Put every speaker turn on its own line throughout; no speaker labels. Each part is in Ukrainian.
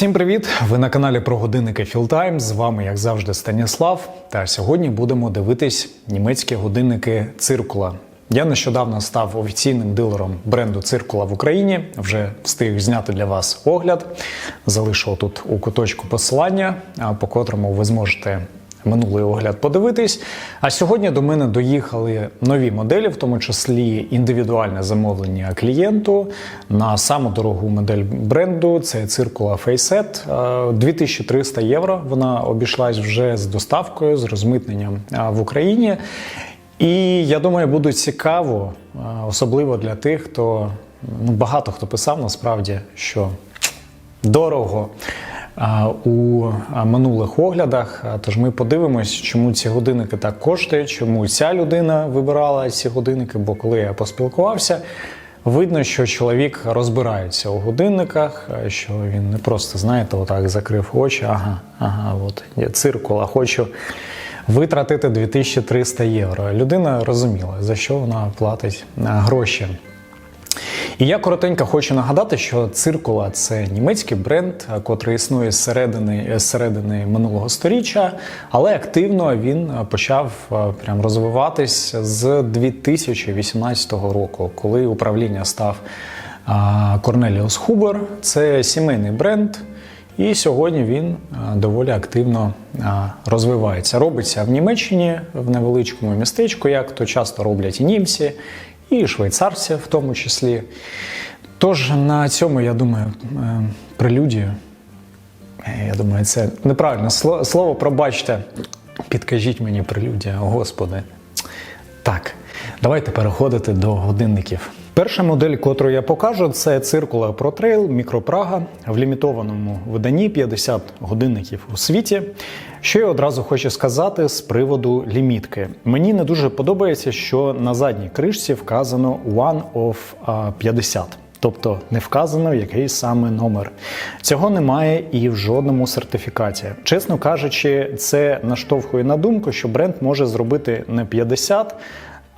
Всім привіт! Ви на каналі про годинники Філтайм. З вами, як завжди, Станіслав. Та сьогодні будемо дивитись німецькі годинники Циркула. Я нещодавно став офіційним дилером бренду Циркула в Україні. Вже встиг зняти для вас огляд. Залишу тут у куточку посилання, по котрому ви зможете минулий огляд подивитись. А сьогодні до мене доїхали нові моделі, в тому числі індивідуальне замовлення клієнту на саму дорогу модель бренду. Це Facet. Е, 2300 євро. Вона обійшлась вже з доставкою, з розмитненням е, в Україні. І я думаю, буде цікаво, е, особливо для тих, хто ну багато хто писав насправді, що дорого у минулих оглядах. Тож ми подивимось, чому ці годинники так коштують, чому ця людина вибирала ці годинники. Бо коли я поспілкувався, видно, що чоловік розбирається у годинниках, що він не просто, знаєте, отак закрив очі. Ага, ага, от я циркула, хочу. Витратити 2300 євро. Людина розуміла, за що вона платить гроші. І я коротенько хочу нагадати, що циркула це німецький бренд, е, котрий існує з середини, з середини минулого століття, але активно він е, почав е, прям розвиватись з 2018 року, коли управління став Корнеліус Хубер. Це сімейний бренд. І сьогодні він доволі активно розвивається. Робиться в Німеччині в невеличкому містечку, як то часто роблять і німці, і швейцарці в тому числі. Тож на цьому, я думаю, прелюдію. Я думаю, це неправильне слово, слово пробачте. Підкажіть мені прелюдія, Господи. Так, давайте переходити до годинників. Перша модель, котру я покажу, це Circular Pro Trail Micro Praga в лімітованому виданні 50 годинників у світі. Що я одразу хочу сказати з приводу лімітки. Мені не дуже подобається, що на задній кришці вказано One of 50. Тобто не вказано, який саме номер. Цього немає і в жодному сертифікаті. Чесно кажучи, це наштовхує на думку, що бренд може зробити не 50,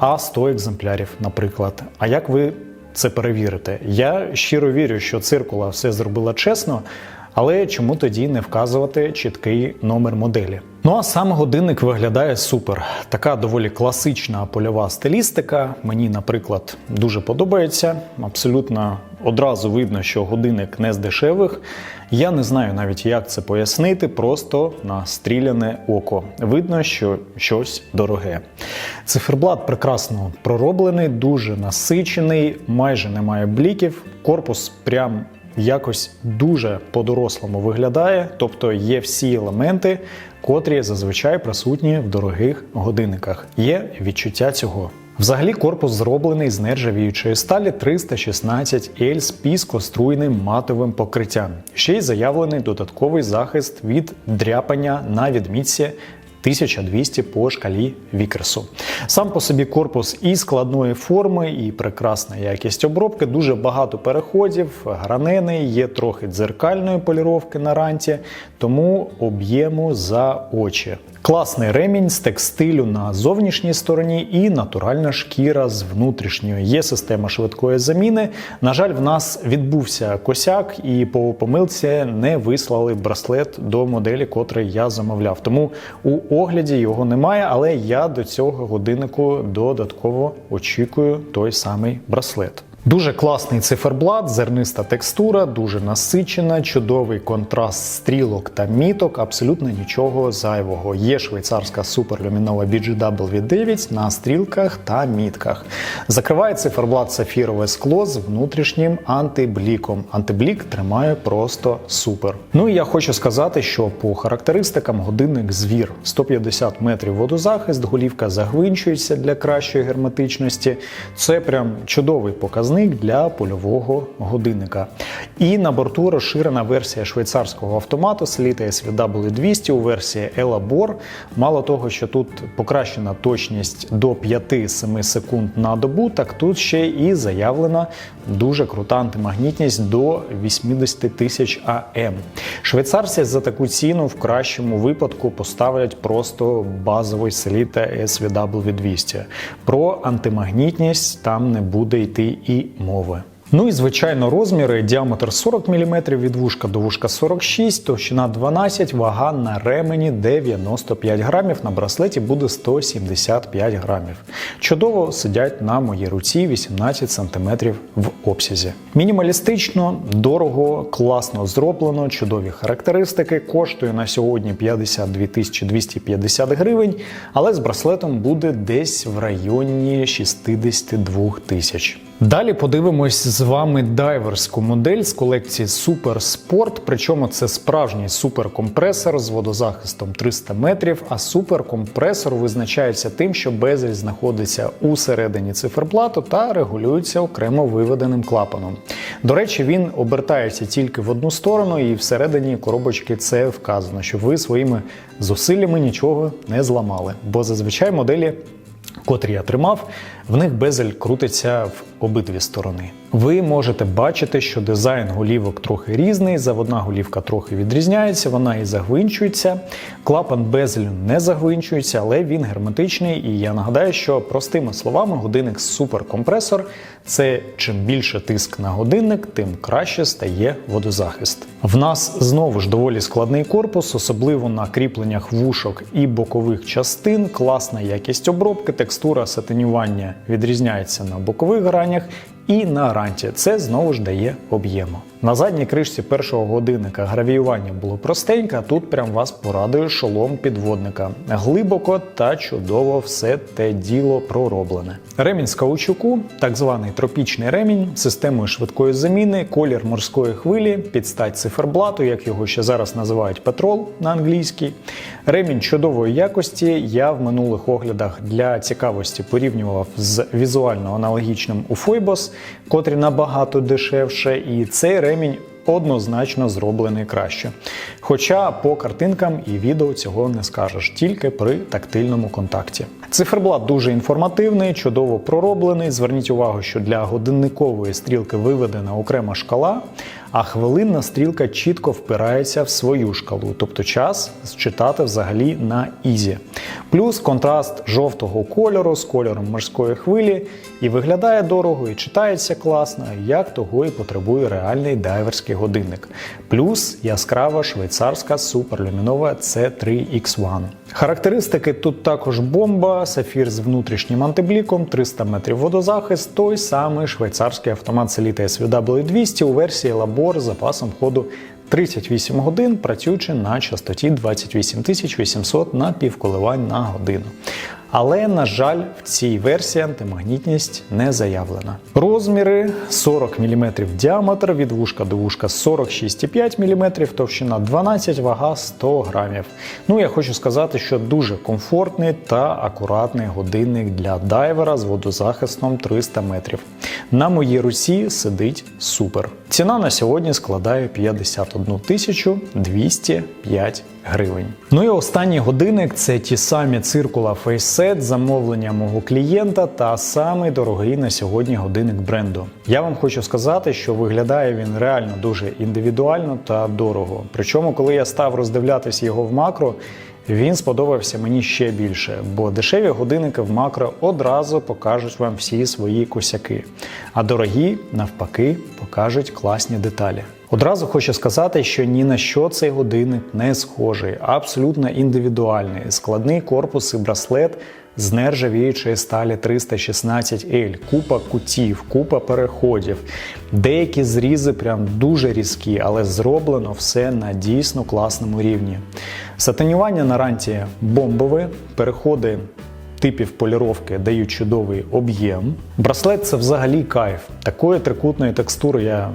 а 100 екземплярів, наприклад. А як ви це перевірите? Я щиро вірю, що циркула все зробила чесно, але чому тоді не вказувати чіткий номер моделі? Ну а сам годинник виглядає супер. Така доволі класична польова стилістика. Мені, наприклад, дуже подобається. Абсолютно одразу видно, що годинник не з дешевих. Я не знаю навіть, як це пояснити, просто на стріляне око. Видно, що щось дороге. Циферблат прекрасно пророблений, дуже насичений, майже немає бліків. Корпус прям якось дуже по-дорослому виглядає, тобто є всі елементи, котрі зазвичай присутні в дорогих годинниках. Є відчуття цього. Взагалі корпус зроблений з нержавіючої сталі 316 L з піскоструйним матовим покриттям. Ще й заявлений додатковий захист від дряпання на відмітці 1200 по шкалі Вікерсу. Сам по собі корпус і складної форми, і прекрасна якість обробки, дуже багато переходів, гранений, є трохи дзеркальної поліровки на ранті, тому об'єму за очі. Класний ремінь з текстилю на зовнішній стороні і натуральна шкіра з внутрішньої. Є система швидкої заміни. На жаль, в нас відбувся косяк, і по помилці не вислали браслет до моделі, котрий я замовляв. Тому у огляді його немає, але я до цього годиннику додатково очікую той самий браслет. Дуже класний циферблат, зерниста текстура, дуже насичена, чудовий контраст стрілок та міток, абсолютно нічого зайвого. Є швейцарська суперлюмінова BGW9 на стрілках та мітках. Закриває циферблат сафірове скло з внутрішнім антибліком. Антиблік тримає просто супер. Ну і я хочу сказати, що по характеристикам годинник звір 150 метрів водозахист, голівка загвинчується для кращої герметичності. Це прям чудовий показник для польового годинника. І на борту розширена версія швейцарського автомату Selita SVW200 у версії Elabor. Мало того, що тут покращена точність до 5-7 секунд на добу, так тут ще і заявлена дуже крута антимагнітність до 80 тисяч АМ. Швейцарці за таку ціну в кращому випадку поставлять просто базовий Selita SVW200. Про антимагнітність там не буде йти і мови. Ну і звичайно розміри, діаметр 40 мм, від вушка до вушка 46, товщина 12, вага на ремені 95 грамів, на браслеті буде 175 грамів. Чудово сидять на моїй руці 18 см в обсязі. Мінімалістично, дорого, класно зроблено, чудові характеристики. Коштує на сьогодні 52 250 гривень, але з браслетом буде десь в районі 62 тисяч. Далі подивимось з вами дайверську модель з колекції Super Sport. Причому це справжній суперкомпресор з водозахистом 300 метрів. А суперкомпресор визначається тим, що безель знаходиться у середині циферблату та регулюється окремо виведеним клапаном. До речі, він обертається тільки в одну сторону, і всередині коробочки це вказано, що ви своїми зусиллями нічого не зламали. Бо зазвичай моделі котрі я тримав, в них безель крутиться в обидві сторони. Ви можете бачити, що дизайн голівок трохи різний, заводна голівка трохи відрізняється, вона і загвинчується. Клапан безелю не загвинчується, але він герметичний. І я нагадаю, що простими словами, годинник суперкомпресор це чим більше тиск на годинник, тим краще стає водозахист. В нас знову ж доволі складний корпус, особливо на кріпленнях вушок і бокових частин, класна якість обробки, текстура сатинювання відрізняється на бокових гранях і на ранті. Це знову ж дає об'єму. На задній кришці першого годинника гравіювання було простеньке, тут прям вас порадує шолом підводника. Глибоко та чудово все те діло пророблене. Ремінь з каучуку, так званий тропічний ремінь, системою швидкої заміни, колір морської хвилі, підстать циферблату, як його ще зараз називають петрол на англійській. Ремінь чудової якості. Я в минулих оглядах для цікавості порівнював з візуально аналогічним у Фойбос, котрі набагато дешевше, і цей ремінь однозначно зроблений краще. Хоча по картинкам і відео цього не скажеш, тільки при тактильному контакті. Циферблат дуже інформативний, чудово пророблений. Зверніть увагу, що для годинникової стрілки виведена окрема шкала, а хвилинна стрілка чітко впирається в свою шкалу, тобто час читати взагалі на ізі. Плюс контраст жовтого кольору з кольором морської хвилі і виглядає дорого, і читається класно, як того і потребує реальний дайверський годинник. Плюс яскрава швейцарська суперлюмінова C3X1. Характеристики тут також бомба, сафір з внутрішнім антибліком, 300 метрів водозахист, той самий швейцарський автомат Selita SVW200 у версії Labor з запасом ходу 38 годин, працюючи на частоті 28 800 на півколивань на годину. Але, на жаль, в цій версії антимагнітність не заявлена. Розміри 40 мм діаметр, від вушка до вушка 46,5 мм, товщина 12, вага 100 грамів. Ну, я хочу сказати, що дуже комфортний та акуратний годинник для дайвера з водозахистом 300 метрів. На моїй руці сидить супер. Ціна на сьогодні складає 51 тисячу 205 гривень. Ну і останній годинник це ті самі циркула FaceSet, замовлення мого клієнта та самий дорогий на сьогодні годинник бренду. Я вам хочу сказати, що виглядає він реально дуже індивідуально та дорого. Причому, коли я став роздивлятися його в макро. Він сподобався мені ще більше, бо дешеві годинники в макро одразу покажуть вам всі свої косяки, а дорогі, навпаки, покажуть класні деталі. Одразу хочу сказати, що ні на що цей годинник не схожий, абсолютно індивідуальний, складний корпус і браслет з нержавіючої сталі 316L, купа кутів, купа переходів. Деякі зрізи прям дуже різкі, але зроблено все на дійсно класному рівні. Сатанювання на ранті бомбове, переходи типів поліровки дають чудовий об'єм. Браслет це взагалі кайф. Такої трикутної текстури я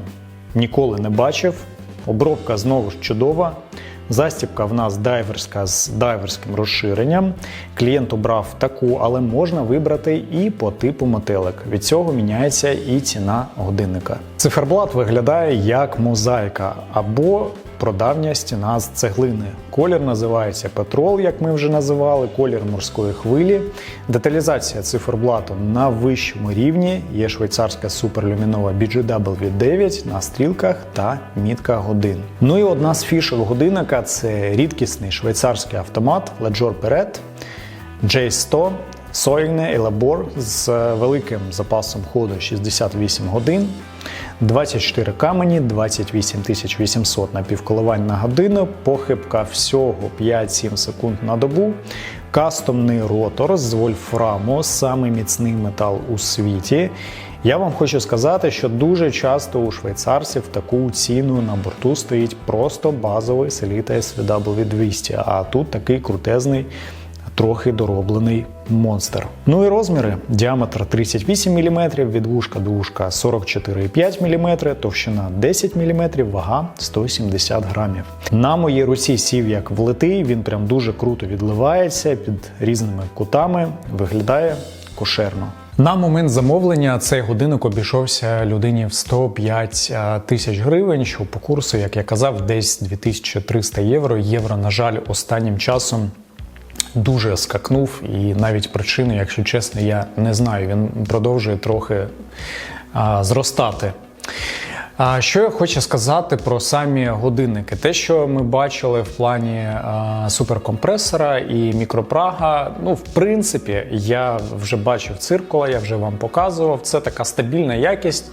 ніколи не бачив. Обробка знову ж чудова. Застібка в нас дайверська з дайверським розширенням. Клієнт обрав таку, але можна вибрати і по типу метелик. Від цього міняється і ціна годинника. Циферблат виглядає як мозаїка або продавня стіна з цеглини. Колір називається петрол, як ми вже називали, колір морської хвилі. Деталізація циферблату на вищому рівні. Є швейцарська суперлюмінова BGW9 на стрілках та мітка годин. Ну і одна з фішок годинника це рідкісний швейцарський автомат Leджор Perret J100 Сойне Елабор з великим запасом ходу 68 годин. 24 камені, 28 800 напівколивань на годину, похибка всього 5-7 секунд на добу. Кастомний ротор з вольфраму, самий міцний метал у світі. Я вам хочу сказати, що дуже часто у швейцарців таку ціну на борту стоїть просто базовий Selita SVW 200, а тут такий крутезний трохи дороблений монстр. Ну і розміри: діаметр 38 мм, від вушка до вушка 44,5 мм, товщина 10 мм, вага 170 грамів. На моїй руці сів як влитий, він прям дуже круто відливається під різними кутами, виглядає кошерно. На момент замовлення цей годинник обійшовся людині в 105 тисяч гривень, що по курсу, як я казав, десь 2300 євро. Євро, на жаль, останнім часом дуже скакнув, і навіть причини, якщо чесно, я не знаю. Він продовжує трохи а, зростати. А що я хочу сказати про самі годинники? Те, що ми бачили в плані а, суперкомпресора і мікропрага, ну, в принципі, я вже бачив циркула, я вже вам показував. Це така стабільна якість.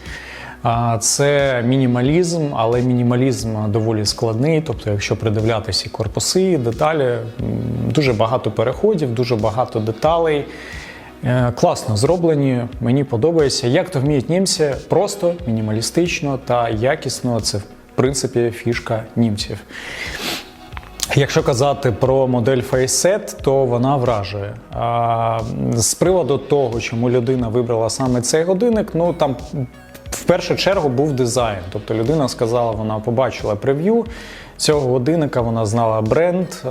Це мінімалізм, але мінімалізм доволі складний. Тобто, якщо придивлятися корпуси, деталі, дуже багато переходів, дуже багато деталей. Е, Класно зроблені, мені подобається. Як то вміють німці, просто мінімалістично та якісно. Це в принципі фішка німців. Якщо казати про модель FaceSet, то вона вражує. З приводу того, чому людина вибрала саме цей годинник, ну там в першу чергу був дизайн. Тобто людина сказала, вона побачила прев'ю цього годинника, вона знала бренд, е,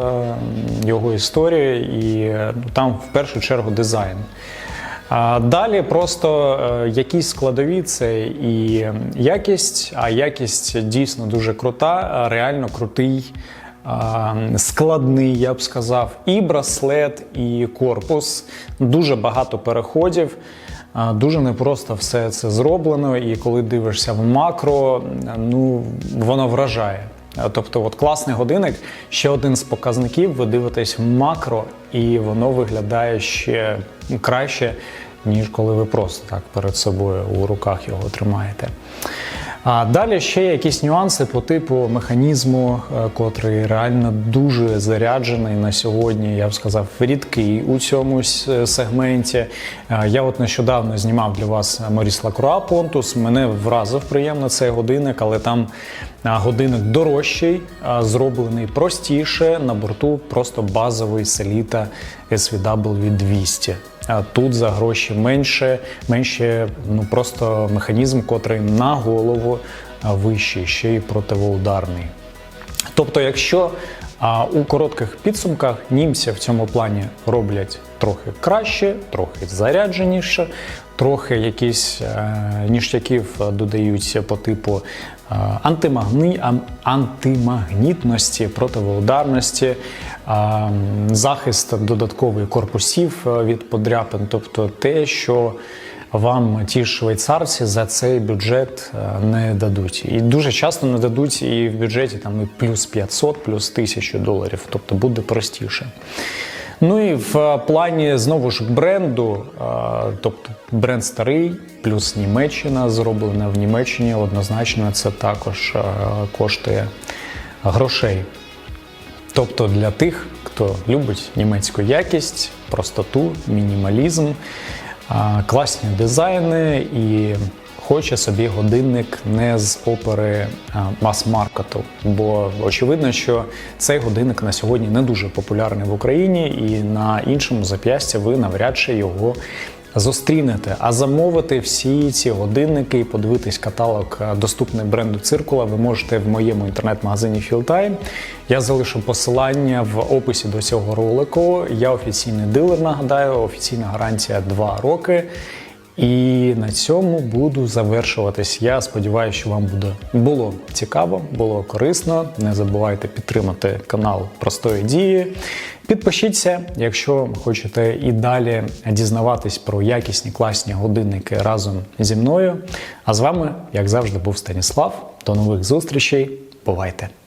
його історію, і ну, там в першу чергу дизайн. Далі просто е, якісь складові це і якість, а якість дійсно дуже крута, реально крутий. Складний, я б сказав, і браслет, і корпус. Дуже багато переходів. Дуже непросто все це зроблено, і коли дивишся в макро, ну воно вражає. Тобто, от класний годинник, ще один з показників, ви дивитесь в макро, і воно виглядає ще краще, ніж коли ви просто так перед собою у руках його тримаєте. А далі ще якісь нюанси по типу механізму, е, котрий реально дуже заряджений на сьогодні. Я б сказав, рідкий у цьому сегменті. Е, Я от нещодавно знімав для вас Моріс Лакруа Понтус. Мене вразив приємно цей годинник, але там е, годинник дорожчий, е, зроблений простіше. На борту просто базовий Селіта SVW 200. Тут за гроші менше, менше ну просто механізм, котрий на голову вищий, ще й противоударний. Тобто, якщо а, у коротких підсумках німці в цьому плані роблять трохи краще, трохи зарядженіше, трохи якісь е, ніштяків додають по типу е, антимагні, антимагнітності, противоударності, е, захист додатковий корпусів е, від подряпин, тобто те, що вам ті швейцарці за цей бюджет е, не дадуть. І дуже часто не дадуть і в бюджеті там і плюс 500, плюс 1000 доларів, тобто буде простіше. Ну і в е, плані знову ж бренду, е, тобто бренд старий, плюс Німеччина зроблена в Німеччині, однозначно це також е, коштує грошей. Тобто для тих, хто любить німецьку якість, простоту, мінімалізм, класні дизайни і хоче собі годинник не з опери мас-маркету. Бо очевидно, що цей годинник на сьогодні не дуже популярний в Україні, і на іншому зап'ясті ви навряд чи його зустрінете. А замовити всі ці годинники і подивитись каталог доступний бренду циркула ви можете в моєму інтернет-магазині Fieldtime. Я залишу посилання в описі до цього ролику. Я офіційний дилер, нагадаю, офіційна гарантія 2 роки. І на цьому буду завершуватись. Я сподіваюся, що вам буде було цікаво, було корисно. Не забувайте підтримати канал Простої дії. Підпишіться, якщо хочете і далі дізнаватись про якісні класні годинники разом зі мною. А з вами, як завжди, був Станіслав. До нових зустрічей. Бувайте!